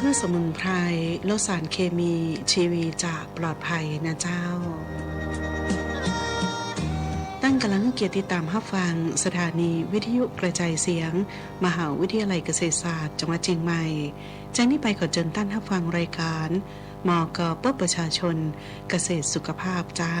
พืชสมุนไพรลดสารเคมีชีวีจะปลอดภัยนะเจ้า ตั้งกำลังเกียรติตามรับฟัง สถานีวิทยุกระจายเสียง มหาวิทยาลัยเกษตรศาสตร์จังหวัดเชียงใหม่จากนี้ไปขอเชิญท่านรับฟังรายการมอกปประชาชนเกษตรสุขภาพเจ้า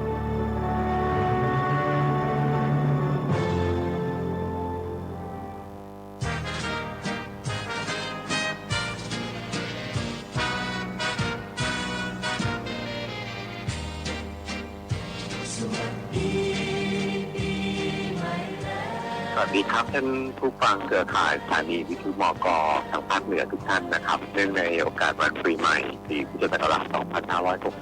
ดีครับท่านผู้ฟังเครือข่ายสถานีวิทยุมกทางภาคเหนือทุกท่านนะครับ เนื่องในโอกาสวันปีใหม่ปีพุทธศักราช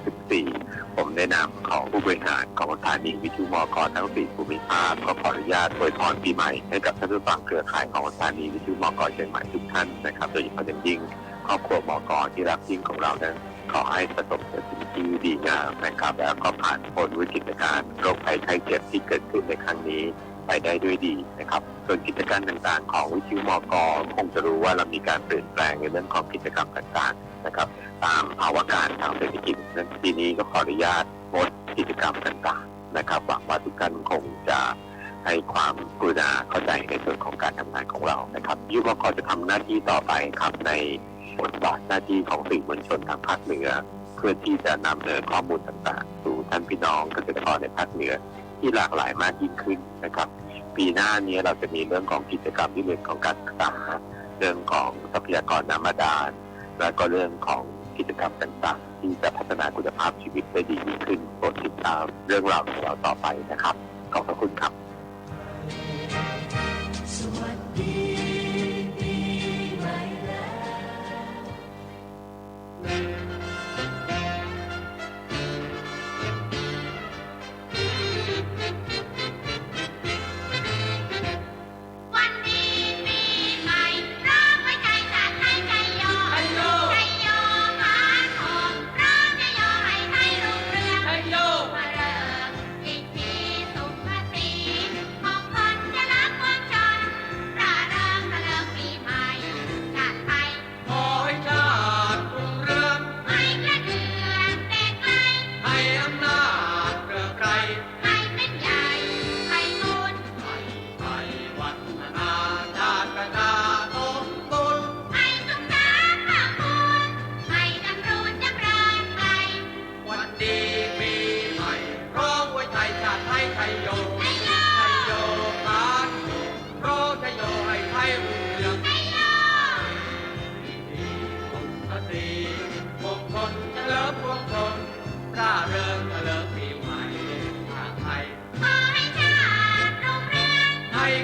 2564 ผมในนามของผู้บริหารของสถานีวิทยุมกทั้งสี่ภูมิภาคก็ขออนุญาตอวยพรปีใหม่ให้กับท่านผู้ฟังเครือข่ายของสถานีวิทยุมกเชียงใหม่ทุกท่านนะครับ โดยเฉพาะอย่างยิ่งครอบครัวมกที่รักยิ่งของเรานั้นขอให้ประสบแต่สิ่งที่ดีงามนะครับ แล้วก็ผ่านพ้นวิกฤตการณ์โรคภัยไข้เจ็บที่เกิดขึ้นในครั้งนี้ ไปได้ด้วยดีนะครับ ส่วนกิจการต่างๆ ของวิทยุมกคงจะรู้ว่าเรามีการเปลี่ยนแปลงในเรื่องของกิจกรรมต่างๆนะครับ ตามภาวะการทางเศรษฐกิจนั้นปีนี้ก็ขออนุญาตงดกิจกรรมต่างๆนะครับหวังว่าทุกท่านคงจะให้ความกรุณาเข้าใจในส่วนของการทำงานของเรานะครับยุมกจะทำหน้าที่ต่อไปครับในบทบาทหน้าที่ของสื่อมวลชนทางภาคเหนือ เพื่อที่จะนำเสนอข้อมูลต่างๆ สู่ท่านพี่น้องเกษตรกรในภาคเหนือ ที่หลากหลายมากยิ่งขึ้นนะครับ ปีหน้านี้เราจะมีเรื่องของกิจกรรมที่เรื่องของการศึกษาเรื่องของทรัพยากรน้ำบาดาลและก็เรื่องของกิจกรรมต่างๆ ที่จะพัฒนาคุณภาพชีวิตได้ดียิ่งขึ้นโปรดติดตามเรื่องราวของเราต่อไปนะครับ ขอบพระคุณครับ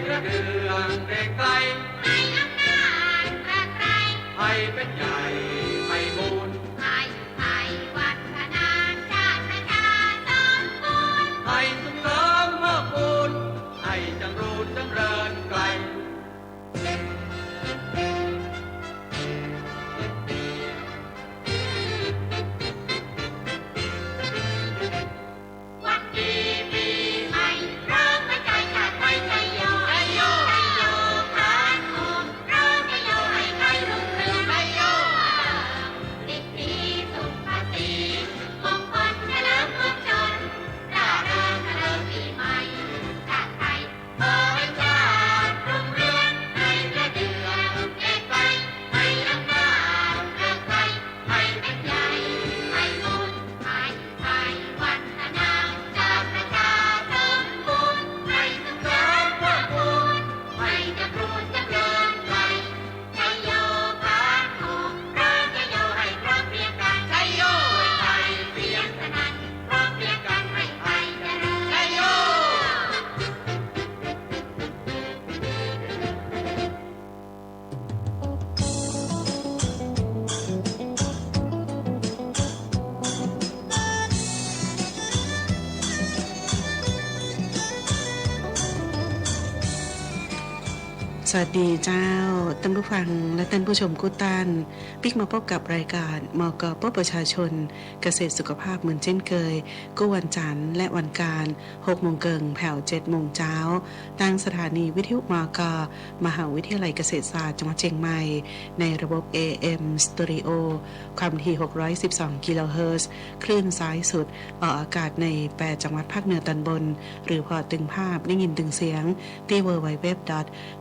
กระเดืองเรียงไกลให้อำนาจกระไกรให้เป็นใหญ่ สวัสดีเจ้าท่านผู้ฟังและท่านผู้ชมกุตันปิกมาพบกับรายการมกปประชาชน เกษตรสุขภาพเหมือนเช่นเคยก็วันจันทร์และวันการ6โมงเกิงแผ่ว7โมงเช้าทางสถานีวิทยุมกมหาวิทยาลัยเกษตรศาสตร์จังหวัดเชียงใหม่ ในระบบ AM Stereo ความถี่ 612 กิโลเฮิรตซ์คลื่นซ้ายสุด ออกอากาศใน 8 จังหวัดภาคเหนือตอนบน หรือพอตึงภาพได้ยินตึงเสียงที่ www.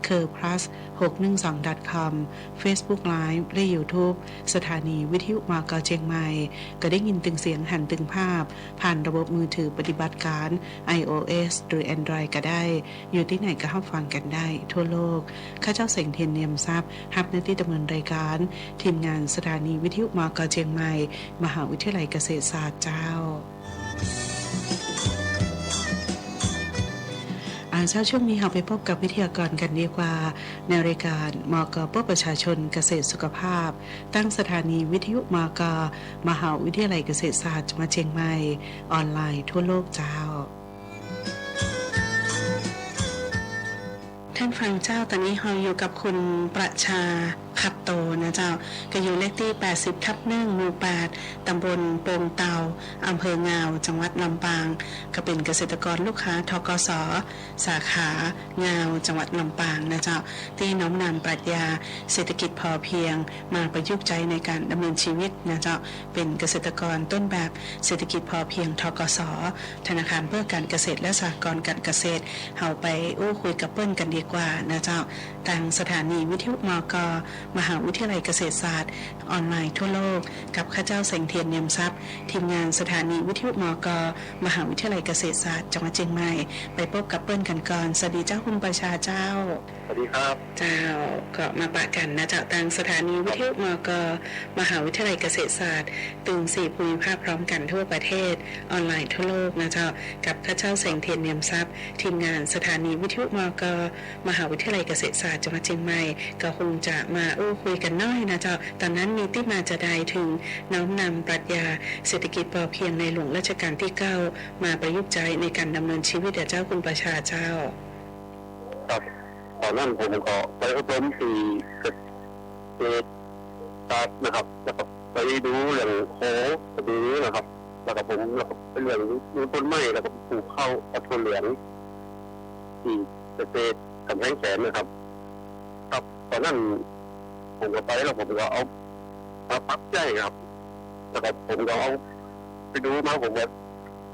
c u r plus 612 com Facebook Live และ YouTube สถานีวิทยุมากาเชียงใหม่ ก็ได้ยินตึงเสียงหันตึงภาพ ผ่านระบบมือถือปฏิบัติการ iOS หรือ Android ก็ได้ อยู่ที่ไหนก็รับฟังกันได้ ทั่วโลก ข้าเจ้าเสงเทียนเนียมทรัพย์ฮับหน้าที่ดำเนินรายการ ทีมงานสถานีวิทยุมากาเชียงใหม่ มหาวิทยาลัยเกษตรศาสตร์เจ้า เช้าช่วงนี้เราไปพบกับวิทยากรกันดีกว่า ในรายการมกปประชาชนเกษตรสุขภาพ ตั้งสถานีวิทยุมกมหาวิทยาลัยเกษตรศาสตร์จังหวัดเชียงใหม่ ออนไลน์ทั่วโลกเจ้าานฟังเจ้าตอนนี้เราอยู่กับคุณประชาขับโตนะเจ้า ก็อยู่เลขที่ 80 ทับหนึ่งหมู่8ตำบลโป่งเตาอำเภองาว จังหวัดลำปาง ก็เป็นเกษตรกรลูกค้าทกส สาขางาว จังหวัดลำปางนะเจ้า ที่น้อมนำปรัชญาเศรษฐกิจพอเพียง มาประยุกต์ใช้ในการดำเนินชีวิตนะเจ้า เป็นเกษตรกรต้นแบบเศรษฐกิจพอเพียงทกส ธนาคารเพื่อการเกษตรและสหกรณ์การเกษตรเอาไปอู้คุยกับเปิ้ลกันดีกว่านะเจ้าทางสถานีวิทยุมก มหาวิทยาลัยเกษตรศาสตร์ ออนไลน์ทั่วโลก กับข้าเจ้าแสงเทียนเนียมทรัพย์ ทีมงานสถานีวิทยุมก มหาวิทยาลัยเกษตรศาสตร์จังหวัดเชียงใหม่ ไปพบกับเปิ้ลกันก่อนสวัสดีเจ้าคุณประชาเจ้า สวัสดีครับ เจ้าก็มาปะกันนะเจ้าทางสถานีวิทยุมก มหาวิทยาลัยเกษตรศาสตร์ตึงสี่ภูมิภาคพร้อมกันทั่วประเทศ ออนไลน์ทั่วโลกนะเจ้ากับข้าเจ้าแสงเทียนเนียมทรัพย์ ทีมงานสถานีวิทยุมกมหาวิทยาลัยเกษตรศาสตร์จังหวัดเชียงใหม่ ก็คงจะมาอู้คุยกันน้อยนะเจ้า ตอนนั้นมีที่มาจะใดถึงน้อมนำปรัชญาเศรษฐกิจพอเพียงในหลวงรัชกาลที่9มาประยุกต์ใช้ในการดำเนินชีวิตเจ้าคุณประชาเจ้าครับตอนนั้นผมก็ไปอบรมที่เกษตรศาสตร์นะครับ แล้วก็ไปดูเรื่องโคกระบือนะครับ แล้วก็ผมแล้วก็ไปเรื่องดูต้นไม้แล้วก็ปลูกข้าวกระทุนเหลืองที่เกษตร กำแพงแสนนะครับ ครับตอนนั้นผมก็ไปแล้วผมก็เอามาปักใจครับแล้วก็ผมก็เอาไปดูมาผมก็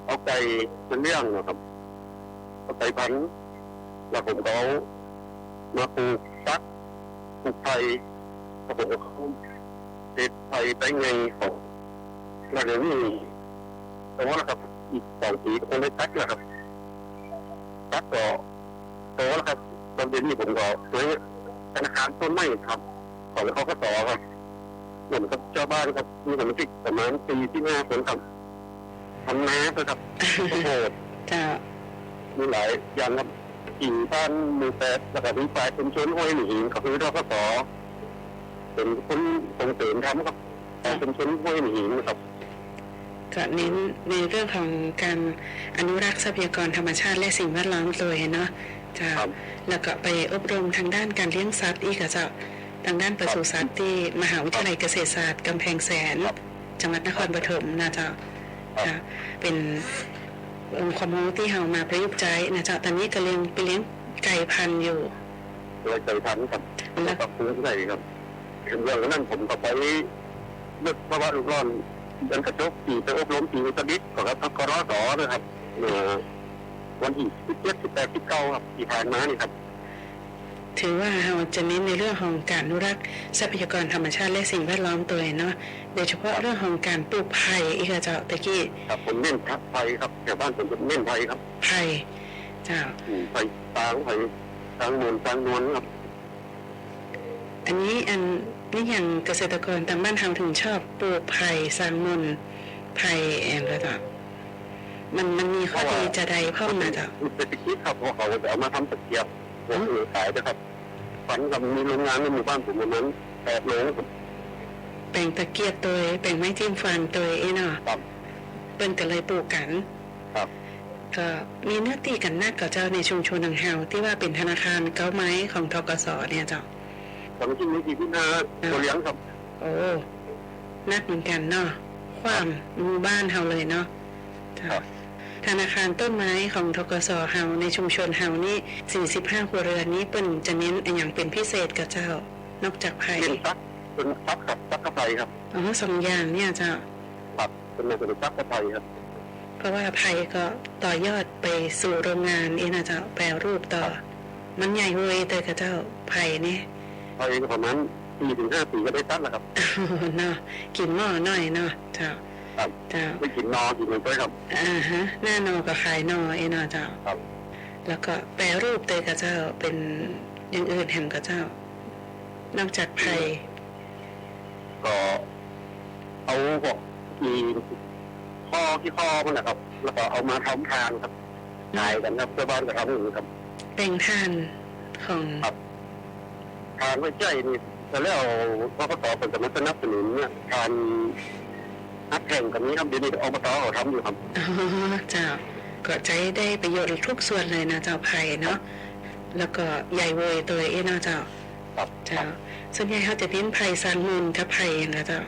เอาไก่เป็นเรื่องนะครับเอาไก่พันธุ์แล้วผมก็เอามาปลูกฟักปลูกไผ่แล้วผมก็เข้าเด็ดไผ่ไปไงของแล้วเดี๋ยวนี้แต่ว่านะครับอีกสองปีคงได้ตัดแล้วครับตัดก็โตแล้วครับ ตอนเดี๋ยวนี้ผมก็ซื้อธนาคารต้นไม้ครับ ของเขาก็ต่อครับเหมือนกับชาวบ้านครับมีสมาชิกประมาณปีที่ห้าคนครับทำนาด้วยครับโอ้โหเจ้ามีหลายอย่างครับกิ่งพันมือแปดแล้วก็มีฝ่ายเป็นชนห้วยหนีก็คือรพสเป็นคนส่งเสริมทำครับฝ่ายเป็นชนห้วยหนีนะครับก็เน้นในเรื่องของการอนุรักษ์ทรัพยากรธรรมชาติและสิ่งแวดล้อมเลยเนาะ เจ้าครับ แล้วก็ไปอบรมทางด้านการเลี้ยงสัตว์อีกอะเจ้าทางด้านปศุสัตว์ที่มหาวิทยาลัยเกษตรศาสตร์กำแพงแสนจังหวัดนครปฐมนะเจ้าค่ะเป็นองค์ความรู้ที่เฮามาประยุกต์ใช้นะเจ้าตอนนี้ก็เลี้ยงไปเลี้ยงไก่พันธุ์อยู่โดยใจทันครับแล้วก็ซื้อที่ไหนครับถึงเรื่องนั้นผมก็ไปเลือกภาวะลูกร้อนเดินกระจกปีไปอบรมปีอุตรดิตถ์ของครับทกรสนะครับเมื่อ วันที่สิบเจ็ดสิบแปดสิบเก้าครับที่ผ่านมานี่ครับ ถือว่าเราจะเน้นในเรื่องของการอนุรักษ์ทรัพยากรธรรมชาติและสิ่งแวดล้อมตัวเองเนาะโดยเฉพาะเรื่องของการปลูกไผ่อีกอะเจ้าตะกี้ครับผมเน้นทักไทยครับแถวบ้านผมเน้นไทยครับไผ่เจ้าอืมไทยตางไทยตางมวลตางนวลครับ อันนี้อันนี่อย่างเกษตรกรทางบ้านเฮาถึงชอบปลูกไผ่สร้างมนต์ไผ่แอนก็ต่อ มันมันมีข้อดีจะใดเพิ่มมาจ้ะเศรษฐกิจครับเพราะเขาจะเอามาทำตะเกียบหัวเสือขายนะครับฝันกับมีโรงงานในหมู่บ้านผมประมาณแปดโรงครับแบ่งตะเกียบตัวแบ่งไม้จิ้มฟันตัวเองเนาะครับเปิ้นก็เลยปลูกกันครับก็มีเนื้อตีกันนักกับเจ้าในชุมชนหนังเฮาที่ว่าเป็นธนาคารเก้าไม้ของทกสเนี่ยเจ้าสองที่นี้ที่ที่ห้าตัวเลี้ยงครับ โอ้นักเหมือนกันเนาะความหมู่บ้านเฮาเลยเนาะเจ้าครับ ธนาคารต้นไม้ของทกสเฮาในชุมชนเฮานี่45ครัวเรือนนี้เปิ้นจะเน้นอนอย่างเป็นพิเศษกับเจ้า นอกจากไผ่เป็นซักเป็นซักกับซักกระไฟครับอ๋อสองอย่างเนี่ยเจ้าครับเป็นในเป็นซักกระไฟครับเพราะว่าไผ่ก็ต่อยอดไปสู่โรงงานเองนะเจ้าแปรรูปต่อ มันใหญ่เว้ยแต่กับเจ้าไผ่นี่ไฟประมาณสี่ถึงห้าปีก็ได้ซักแล้วครับเนาะกินหม้อหน่อยเนาะเจ้า ครับเจ้าไม่กินนอกินมันไปครับ อ่าฮะหน้านอก็ขายนอเองเนาะเจ้าครับ แล้วก็แปรรูปเตยกับเจ้าเป็นอย่างอื่นแห่งกับเจ้า นอกจากไผ่ก็เอาพวกที่ข้อที่ข้อมันนะครับ แล้วก็เอามาทำทานครับขายกันครับเพื่อบ้านก็ทำอย่างนี้ครับแบ่งทานของครับ ทานไม่ใช่นี่แต่แล้วพอปตเป็นจะมาสนับสนุนเนี่ยทาน นักแข่งกันนี้ครับเดี๋ยวนี้อบตเขาทำอยู่ครับอ๋อเจ้าก็ใช้ได้ประโยชน์ทุกส่วนเลยนะเจ้าไผ่เนาะแล้วก็ใหญ่เวยตัวเองเนาะเจ้าครับเจ้าส่วนใหญ่เขาจะเน้นไผ่สร้างมูลกับไผ่อย่างละเจ้า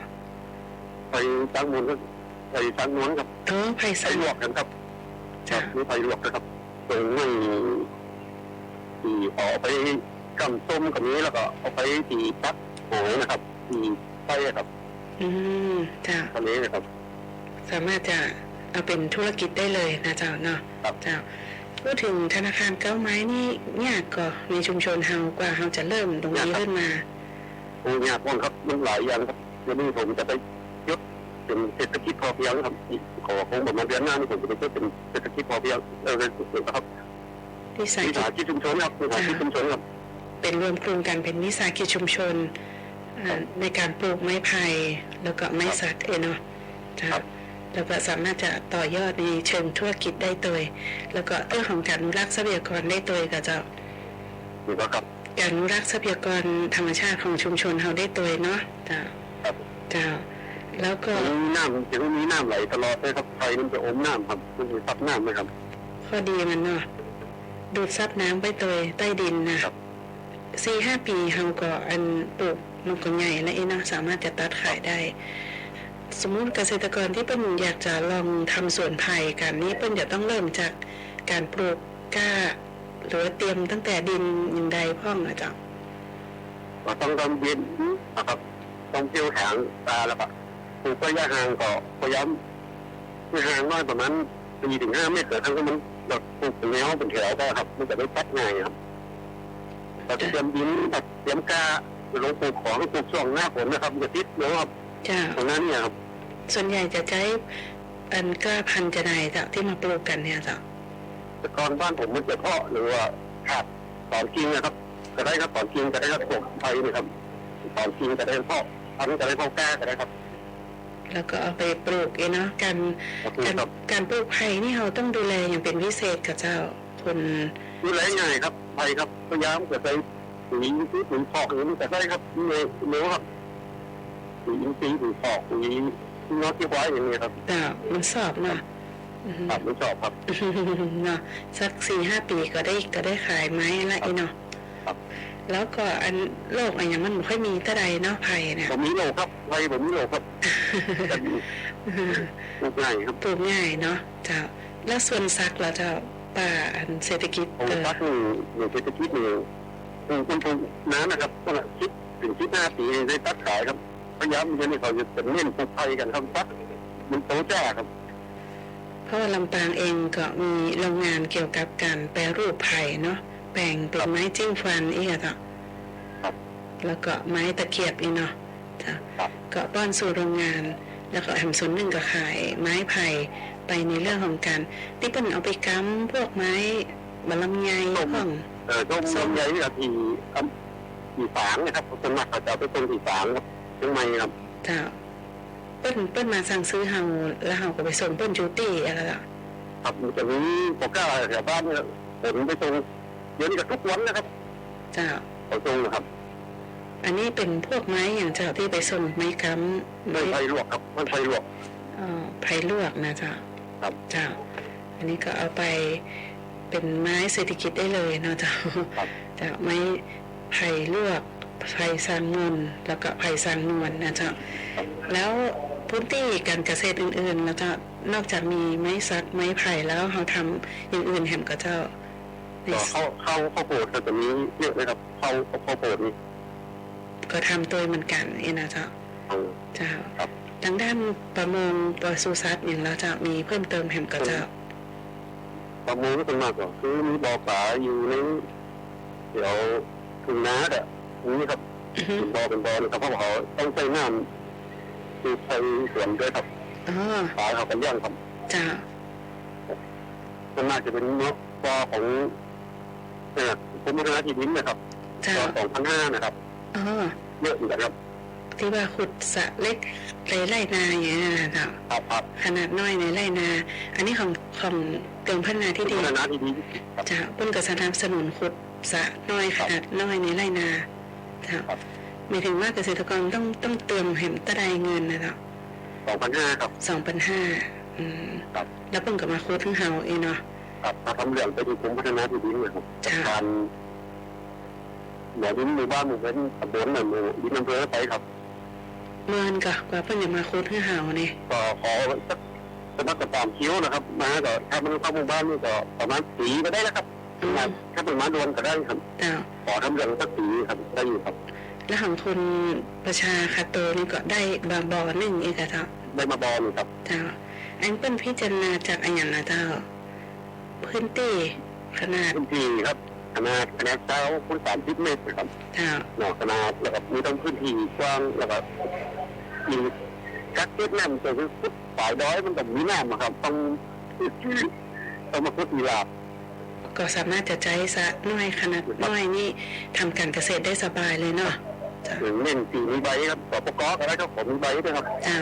ไปตั้งมูลก็ไปตั้งม้วนครับเออไผ่ไปสร้างลวกกันครับจ้านี่ไปลวกนะครับตรงไม่ที่เอาไปกำส้มกับนี้แล้วก็เอาไปตีปักโหนะครับตีไส้ครับ อืมจ้า ตอนนี้นะครับ สามารถจะเอาเป็นธุรกิจได้เลยนะเจ้าเนาะครับ เจ้าพูดถึงธนาคารเก้าไม้นี่ยากก็ในชุมชนเฮากว่าเฮาจะเริ่มตรงนี้ขึ้นมาโอ้ยากมากครับมันหลายอย่างครับเดี๋ยวนี้ผมจะไปยกเป็นเศรษฐกิจพอเพียงครับขอคงประมาณเดือนหน้านี่ผมจะไปยกเป็นเศรษฐกิจพอเพียงเออครับวิสาหวิกิสาหจกิจชุมชนครับวิสาหกิจชุมชนครับเป็นรวมกลุ่มกันเป็นวิสาหกิจชุมชนอ่า ในการปลูกไม้ไผ่แล้วก็ไม้สักเองเนาะจ้าครับแล้วก็สามารถจะต่อยอดในเชิงธุรกิจได้ตัวยแล้วก็เรื่องของการอนุรักษ์ทรัพยากรได้ตัวยก็จะนี่ก็ครับการอนุรักษ์ทรัพยากรธรรมชาติของชุมชนเฮาได้ตัวยเนาะจ้าครับจ้าแล้วก็มีน้ำจะมีน้ำไหลตลอดเลยครับไฟมันจะอมน้ำครับ มันจะซับน้ำไหมครับ ข้อดีมันเนาะดูดซับน้ำไปตัวยใต้ดินนะครับสี่ห้าปีเฮาก็อันปลูก มันก็ใหญ่แล้วเองเนาะสามารถจะตัดขายได้ สมมุติเกษตรกรที่เป็นอยากจะลองทำสวนไผ่กันนี่เป็นจะต้องเริ่มจากการปลูกก้า หรือเตรียมตั้งแต่ดินอย่างใดพ่องนะจ๊ะเราต้องทำดินนะครับต้องเที่ยวถางตาแล้วก็ปลูกระยะห่างก็พยายามไม่ห่างน้อยประมาณสี่ถึงห้าเมตรแต่ทั้งที่มันเราปลูกเป็นแนวเป็นแถวก็ครับ มันจะได้ตัดง่ายครับเราจะเตรียมดินเตรียมกา ลงปลูกของปลูกช่วงหน้าฝนนะครับมันจะติดเนาะครับจ้าตรงนั้นเนี่ยครับส่วนใหญ่จะใช้อันกล้าพันธุ์จะไหนจ้ะที่มาปลูกกันเนี่ยจ้ะแต่ก่อนบ้านผมมันจะเพาะหรือว่าขาดตอนกิ่งนะครับก็ได้ครับตอนกิ่งก็ได้ครับปลูกไผ่นะครับตอนกิ่งก็ได้เพาะอันก็ได้เพาะกล้าก็ได้ครับแล้วก็เอาไปปลูกเองเนาะการก็คือการครับการปลูกไผ่นี่เราต้องดูแลอย่างเป็นพิเศษกับเจ้าคนดูแลง่ายครับไผ่ครับพยายามจะไป ปุ๋ยปุ๋ยปุ๋ยฟอกหรือแต่ได้ครับเนื้อเนื้อครับปุ๋ยอินทรีย์ปุ๋ยฟอกปุ๋ยเนื้อที่ไว้อย่างนี้ครับแต่มันสอบเนาะอือฮึครับม่ชอบครับเนาะสักสี่ห้าปีก็ได้ก็ได้ขายไม้ละอีเนาะครับแล้วก็อันโลกอันอย่างมันไม่ค่อยมีเท่าใดเนาะไผ่เนี่ยผมมีโลครับไผ่ผมมีโลครับปลูกง่ายครับปลูกง่ายเนาะเจ้าแล้วส่วนซักเราจะป่าอันเศรษฐกิจผมเออซักหนึ่งเศรษฐกิจหนึ่ง ปลูกคุณปลูน้ำนะครับก็คิดถึงคิดหน้าปีได้ตัดขายครับพยายามจะนี่เขาจะเป็นเน้นปลูกไผ่กันครับซักมันโตจ้ครับเพราะว่าลำปางเองก็มีโรงงานเกี่ยวกับการแปรรูปไผ่เนาะแปลงเป็นไม้จิ้มฟันอีกอะเจ้ะแล้วก็ไม้ตะเกียบอีกเนาะจ้ะก็ป้อนสู่โรงงาน แล้วก็แหมส่วนหนึ่งก็ขายไม้ไผ่ไปในเรื่องของการที่เป็นเอาไปกำพวกไม้บะลำไยพ่อง เออต้มลำไยกับที่อำที่ฝางนะครับส่วนมากเขาจะเอาไปต้มที่ฝางครับเชียงใหม่ครับเจ้าเปิ้นเปิ้นมาสั่งซื้อเฮาแล้วเฮาก็ไปส่งเปิ้นจูตี้อะไรล่ะครับมันจะมีโปรก้าแถวบ้านเนี่ยผมไปส่งเดี๋ยวนี้ก็ทุกวันนะครับเจ้าเขาส่งนะครับ อันนี้เป็นพวกไม้อย่างเจ้าที่ไปส่งไม้กำไม่ไม้ไฟลวกครับไม่ไฟลวกเอ่อไผ่ลวกนะเจ้าครับเจ้าอันอันนี้ก็เอาไป เป็นไม้เศรษฐกิจได้เลยเนาะเจ้าครับจะไม้ไผ่ลวกไผ่สร้างเงินแล้วก็ไผ่สร้างนวลนะเจ้าแล้วพื้นที่การเกษตรอื่นๆแล้วเจ้านอกจากมีไม้สักไม้ไผ่แล้วเราทำอย่างอื่นแหมก็เจ้าในก็เข้าเข้าข้าวโพดก็จะมีเยอะเลยครับเข้าข้าวโพดนี่ก็ทำตัวเหมือนกันเองนะเจ้าเอาเจ้าครับทางด้านประมงปศุสัตว์อย่างเราจะมีเพิ่มเติมแหมก็เจ้า ประมงก็เป็นมากกว่าคือมีบ่อปลาอยู่ในเดี๋ยวทุ่งนาอะนี่ครับอือฮึเป็นบ่อเป็นบ่อนะครับเพราะว่าเขาต้องใช้น้ำคือใช้สวนด้วยครับอ๋อปลาเขากันย่างครับเจ้ามันน่าจะเป็นเนาะบ่อของเนี่ยผมพัฒนาที่ดินนะครับเจ้าบ่อสองพันห้านะครับอ๋อเยอะเหมือนกันครับที่ว่าขุดสระเล็กในไร่นาอย่างนี้นะเจ้าครับครับขนาดน้อยในไร่นา อันนี้ของของ กรมพัฒนาที่ดินพัฒนาที่ดินครับจะเพิ่นก็สนับสนุนขุดสระน้อยขนาดน้อยในไร่นาเจ้าครับหมายถึงว่าเกษตรกรต้องต้องเติมแหมตะไดเงินนะเจ้าสองพันห้าครับสองพันห้าอืมครับแล้วเพิ่นก็มาขุดทั้งเฮาเองเนาะครับมาทำเรื่องไปที่กรมพัฒนาที่ดินนะครับค่ะการหน่วยดินหมู่บ้านหมู่เป็นตำบลหน่วยหมู่ดินอำเภอไปครับเมื่อนก็กว่าเพิ่นจะมาขุดทั้งเฮานี่ก็ขอสัก สมัครตามคิ้วนะครับ มาก็ถ้ามันเข้าหมู่บ้านนี่ก็ประมาณสีก็ได้แล้วครับอืมถ้าเป็นมาดวนก็ได้ครับเจ้าขอทำเรื่องสักสีครับได้อยู่ครับ แล้วของทุนประชาคาโตนี่ก็ได้บาบอหนึ่งเอกเจ้าได้มาบอลนี่ครับเจ้าอันเป็นพิจารณาจากอันอย่างนะเจ้าพื้นที่ขนาดพื้นที่ครับขนาดขนาดเจ้าคุณสามสิบเมตรนะครับเจ้าหน่อขนาดแล้วก็มีต้องพื้นที่กว้างแล้วก็มี กักเก็บน้ำก็คือพุดสายด้อยมันต้องมีน้ำอะครับ ต้องต้องมาพุดมีลาบก็สามารถจะใช้สระน้อยขนาดน้อยนี่ทำการเกษตรได้สบายเลยเนาะเจ้าหรือเล่นสีมีใบครับต่อประกอบก็ได้ครับผมมีใบด้วยครับเจ้า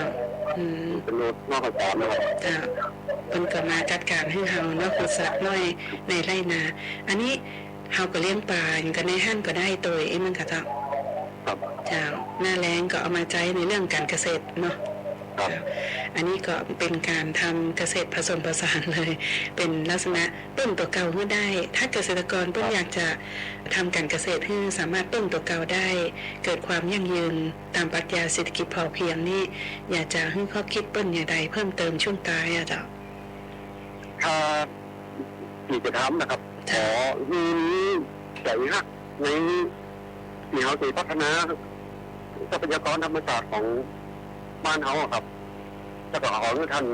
อืมเป็นโน้ตนอกข้าวสารนะครับเจ้าเป็นก็มาจัดการให้เฮาเนาะขุดสระน้อยในไร่นา อันนี้เฮาก็เลี้ยงปลาอย่างกันในห้างก็ได้ตัวเองมันก็เจ้าครับเจ้าหน้าแรงก็เอามาใช้ในเรื่องการเกษตรเนาะครับ อันนี้ก็เป็นการทำเกษตรผสมผสานเลย เป็นลักษณะต้นตัวเก่าขึ้นได้ ถ้าเกษตรกรเพิ่งอยากจะทำการเกษตรให้สามารถต้นตัวเก่าได้ เกิดความยั่งยืนตามปรัชญาเศรษฐกิจพอเพียงนี่อยากจะให้ข้อคิดเปิ้นอย่างใดเพิ่มเติมช่วงตายอะเจ้าถ้าที่จะทำนะครับขอมีนี้ใจฮักในที่เขาจะพัฒนาทรัพยากรธรรมชาติของ บ้านเขาอะครับแล้วก็ขอให้ท่าน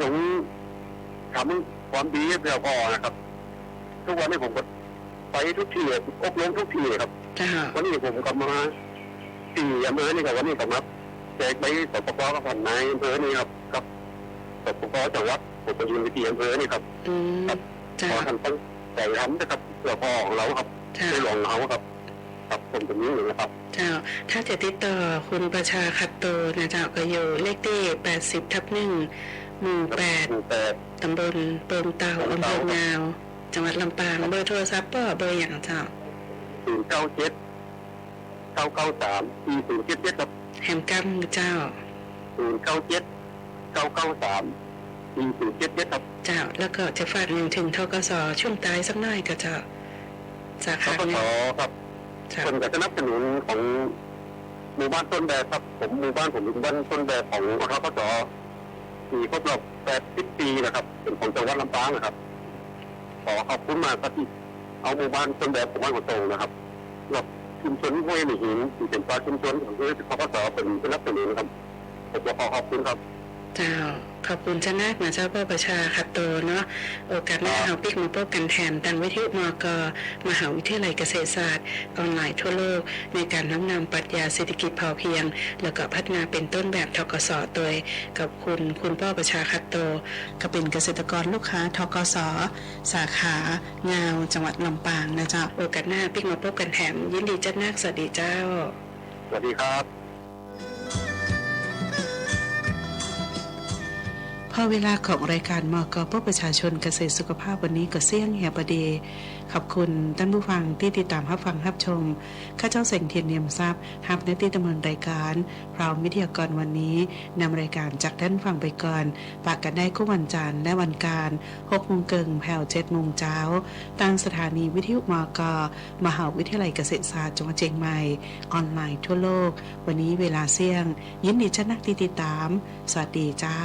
จงทำความดีให้เพียงพอนะครับ ทุกวันนี้ผมก็ไปทุกที่อบรมทุกที่ครับเจ้าวันนี้ผมก็มาสี่อำเภอนี่กับวันนี้ก็มาแจกใบสปกกับผ่านนายอำเภอนี่ครับกับสปกจังหวัดผมไปยืนที่อำเภอนี่ครับอืมเจ้าขอท่านตั้งใจทำนะครับเพื่อพ่อของเราครับเจ้าในหลวงเราครับ ครับผมเป็นนี้อยู่นะครับเจ้า ถ้าจะติดต่อคุณประชาคัตโตนะเจ้าก็อยู่เลขที่80ทับหนึ่งหมู่แปดหมู่แปดตำบลเปิงเตาอำเภองาว จังหวัดลำปางเบอร์โทรศัพท์ก็เบอร์อย่างเจ้าศูนย์เก้าเจ็ดเก้าเก้าสามสี่ศูนย์เจ็ดเจ็ดครับแฮมกัมเจ้าศูนย์เก้าเจ็ดเก้าเก้าสามสี่ศูนย์เจ็ดเจ็ดครับเจ้า แล้วก็จะฝากหนึ่งถึงทกสช่วงตายสักหน่อยก็เจ้าสาทขากสเนี่ย ครับเจ้าคนก็สนับสนุนของหมู่บ้านต้นแบบครับผมหมู่บ้านผมเป็นหมู่บ้านต้นแบบของอทกสปีครบรอบ80ปีนะครับเป็นของจังหวัดลำปางนะครับ ขอขอบคุณมากครับที่เอาหมู่บ้านต้นแบบของบ้านของโตงนะครับรอบชุมชนห้วยหนีหินที่เป็นปลาชุมชนของที่ทกสเป็นสนับสนุนครับผมขอขอบคุณครับ เจ้า ขอบคุณชนะนะเจ้าพ่อประชาคัตโตเนาะโอกาสหน้าเราปิกมาพบกันแทนดังวิทยุมกมหาวิทยาลัยเกษตรศาสตร์ออนไลน์ทั่วโลก ในการน้อมนำปรัชญาเศรษฐกิจพอเพียง แล้วก็พัฒนาเป็นต้นแบบทกสโดยกับคุณคุณพ่อประชาคัตโต ก็เป็นเกษตรกรลูกค้าทกสสาขางาวจังหวัดลำปางนะจ้าโอกาสหน้าปิกมาพบกันแถมยินดีจัดนักสวัสดีเจ้า สวัสดีครับ อเวลาของรายการมกเพื่อประชาชนเกษตรสุขภาพวันนี้ก็เสี่ยงเฮียบดี ขอบคุณท่านผู้ฟังที่ติดตามรับฟังรับชม ข้าเจ้าเสงเทียนเนียมทรัพย์ฮับในติดดำเนินรายการพร้อมวิทยากรวันนี้นำรายการจากท่านฟังไปก่อนปากกันได้คู่วันจันทร์และวันการ6โมงเกิงแผ่ว7โมงเช้าทางสถานีวิทยุมกมหาวิทยาลัยเกษตรศาสตร์จังหวัดเชียงใหม่ ออนไลน์ทั่วโลก วันนี้เวลาเสี่ยง ยินดีชนักติดตาม สวัสดีเจ้า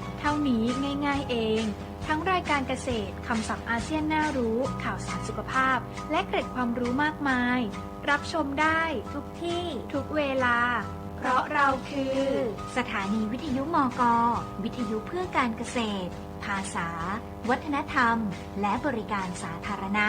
เท่านี้ง่ายๆเอง ทั้งรายการเกษตรคำศัพท์อาเซียนน่ารู้ ข่าวสารสุขภาพ และเกร็ดความรู้มากมาย รับชมได้ทุกที่ทุกเวลา เพราะเราคือ สถานีวิทยุมกวิทยุเพื่อการเกษตร ภาษา วัฒนธรรม และบริการสาธารณะ